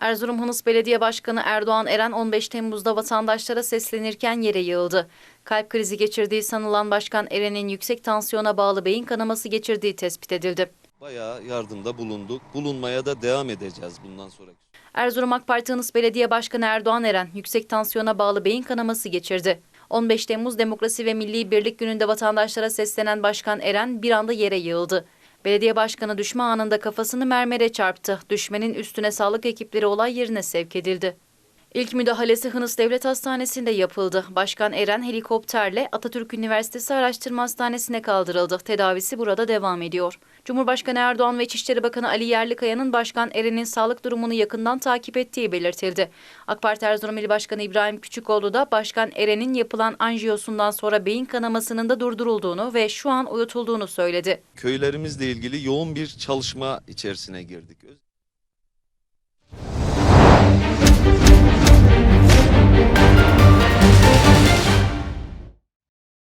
Erzurum Hınıs Belediye Başkanı Erdoğan Eren 15 Temmuz'da vatandaşlara seslenirken yere yığıldı. Kalp krizi geçirdiği sanılan Başkan Eren'in yüksek tansiyona bağlı beyin kanaması geçirdiği tespit edildi. Bayağı yardımda bulunduk. Bulunmaya da devam edeceğiz bundan sonra. Erzurum AK Parti Hınıs Belediye Başkanı Erdoğan Eren yüksek tansiyona bağlı beyin kanaması geçirdi. 15 Temmuz Demokrasi ve Milli Birlik Günü'nde vatandaşlara seslenen Başkan Eren bir anda yere yığıldı. Belediye başkanı düşme anında kafasını mermere çarptı. Düşmenin üstüne sağlık ekipleri olay yerine sevk edildi. İlk müdahalesi Hınıs Devlet Hastanesi'nde yapıldı. Başkan Eren helikopterle Atatürk Üniversitesi Araştırma Hastanesi'ne kaldırıldı. Tedavisi burada devam ediyor. Cumhurbaşkanı Erdoğan ve İçişleri Bakanı Ali Yerlikaya'nın Başkan Eren'in sağlık durumunu yakından takip ettiği belirtildi. AK Parti Erzurum İl Başkanı İbrahim Küçükoğlu da Başkan Eren'in yapılan anjiyosundan sonra beyin kanamasının da durdurulduğunu ve şu an uyutulduğunu söyledi. Köylerimizle ilgili yoğun bir çalışma içerisine girdik.